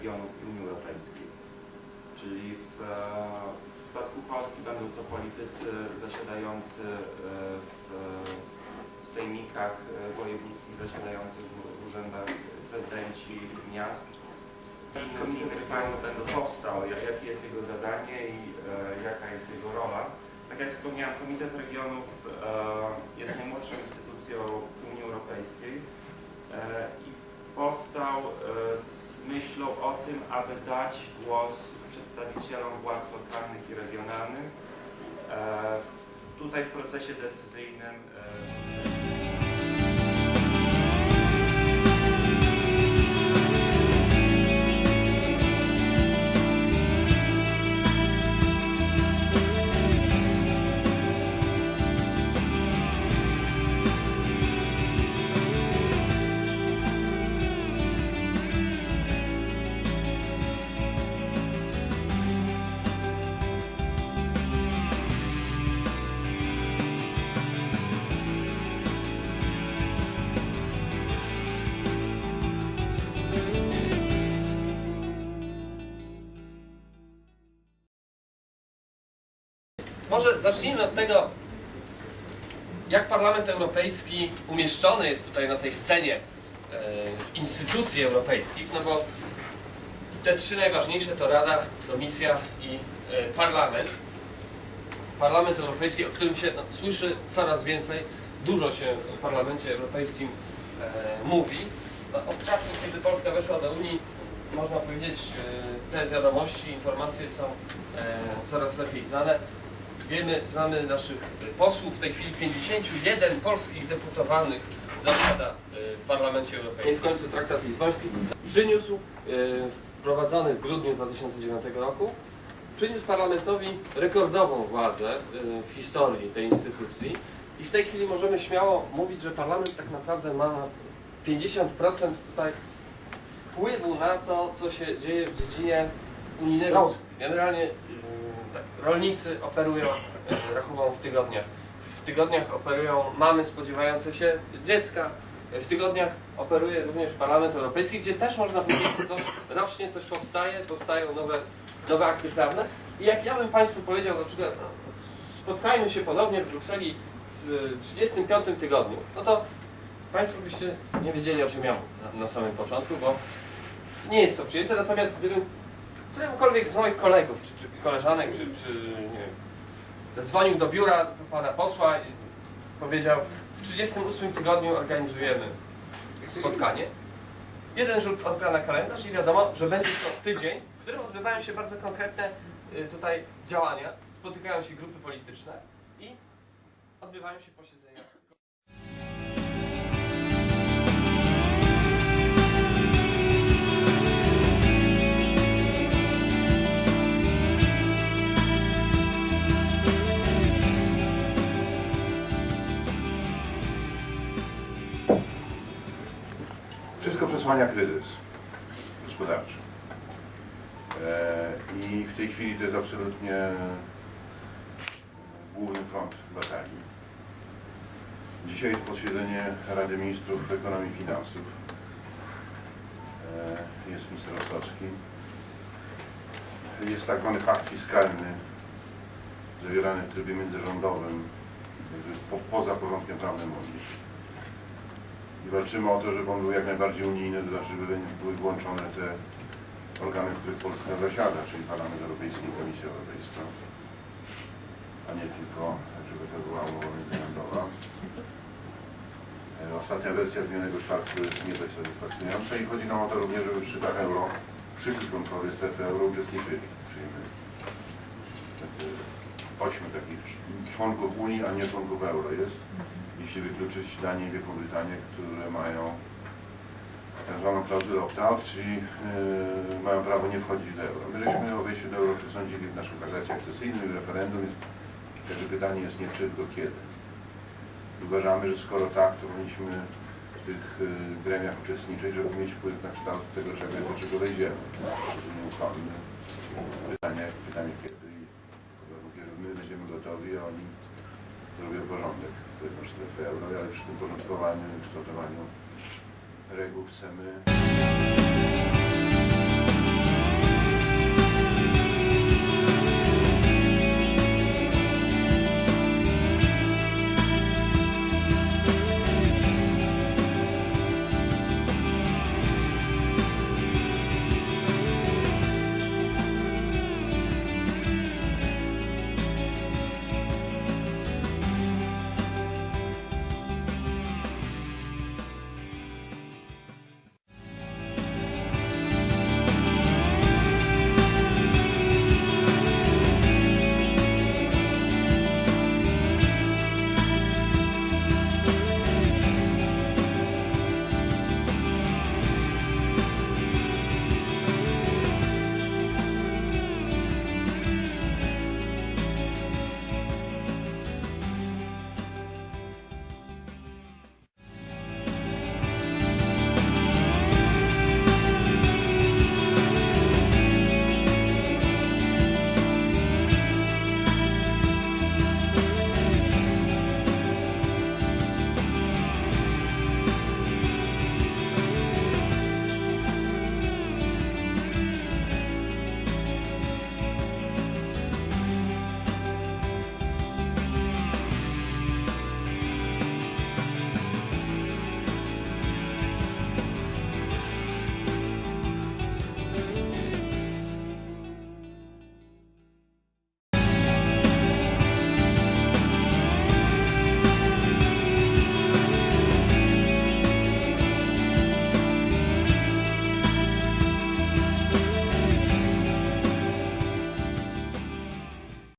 regionów Unii Europejskiej. Czyli w, e, w przypadku Polski będą to politycy zasiadający e, w, w sejmikach e, wojewódzkich, zasiadających w w urzędach prezydenci miast. Komitet Regionów będą powstał, jak- jakie jest jego zadanie i e, jaka jest jego rola. Tak jak wspomniałem, Komitet Regionów e, jest najmłodszą instytucją Unii Europejskiej e, i powstał e, z myślą o tym, aby dać głos przedstawicielom władz lokalnych i regionalnych e, tutaj w procesie decyzyjnym. Może zacznijmy od tego, jak Parlament Europejski umieszczony jest tutaj na tej scenie e, instytucji europejskich, no bo te trzy najważniejsze to Rada, Komisja i e, Parlament. Parlament Europejski, o którym się no, słyszy coraz więcej, dużo się o Parlamencie Europejskim e, mówi. No, od czasu, kiedy Polska weszła do Unii, można powiedzieć, e, te wiadomości, informacje są e, coraz lepiej znane. Wiemy, znamy naszych y, posłów, w tej chwili 51 polskich deputowanych zasiada y, w Parlamencie Europejskim. W końcu traktat lizboński przyniósł, y, wprowadzony w grudniu 2009 roku, przyniósł parlamentowi rekordową władzę w historii tej instytucji i w tej chwili możemy śmiało mówić, że parlament tak naprawdę ma 50% tutaj wpływu na to, co się dzieje w dziedzinie unijnego. Generalnie tak, rolnicy operują y, rachubą w tygodniach. W tygodniach operują mamy spodziewające się dziecka. W tygodniach operuje również Parlament Europejski, gdzie też można powiedzieć, że coś rośnie, coś powstaje, powstają nowe, nowe akty prawne. I jak ja bym Państwu powiedział na przykład, no, spotkajmy się ponownie w Brukseli w 35 tygodniu, no to Państwo byście nie wiedzieli o czym ja mówię na, na samym początku, bo nie jest to przyjęte, natomiast gdybym któremukolwiek z moich kolegów, czy, czy koleżanek, czy, czy nie wiem, zadzwonił do biura pana posła i powiedział w 38 tygodniu organizujemy spotkanie. Jeden rzut oka na kalendarz i wiadomo, że będzie to tydzień, w którym odbywają się bardzo konkretne y, tutaj działania, spotykają się grupy polityczne i odbywają się posiedzenia. Kryzys gospodarczy. E, I w tej chwili to jest absolutnie główny front batalii. Dzisiaj jest posiedzenie Rady Ministrów Ekonomii i Finansów. E, Jest minister Ostocki. Jest tak zwany pakt fiskalny zawierany w trybie międzyrządowym, poza porządkiem prawnym Unii i walczymy o to, żeby on był jak najbardziej unijny, to znaczy, żeby były włączone te organy, w których Polska zasiada, czyli Parlament Europejski i Komisja Europejska, a nie tylko, żeby to była umowa międzyrządowa. E, Ostatnia wersja zmienionego czwartku jest nie dość satysfakcjonująca i chodzi nam o to również, żeby szczytach euro, przyszli członkowie strefy euro uczestniczyli. Czyli ośmiu takich członków Unii, a nie członków euro jest jeśli wykluczyć Danię i Wielką Brytanię, które mają tak zwaną klauzulę opt-out, czyli yy, mają prawo nie wchodzić do euro. My żeśmy o wejściu do euro przesądzili w naszym traktacie akcesyjnym referendum, więc jakby pytanie jest nie czy, tylko kiedy. Uważamy, że skoro tak, to powinniśmy w tych yy, gremiach uczestniczyć, żeby mieć wpływ na kształt tego, czego, do czego wejdziemy. To nieuchronny. Pytanie, pytanie kiedy i my będziemy gotowi, a oni zrobią porządek wewnątrz strefy euro, ale przy tym porządkowaniu i kształtowaniu reguł chcemy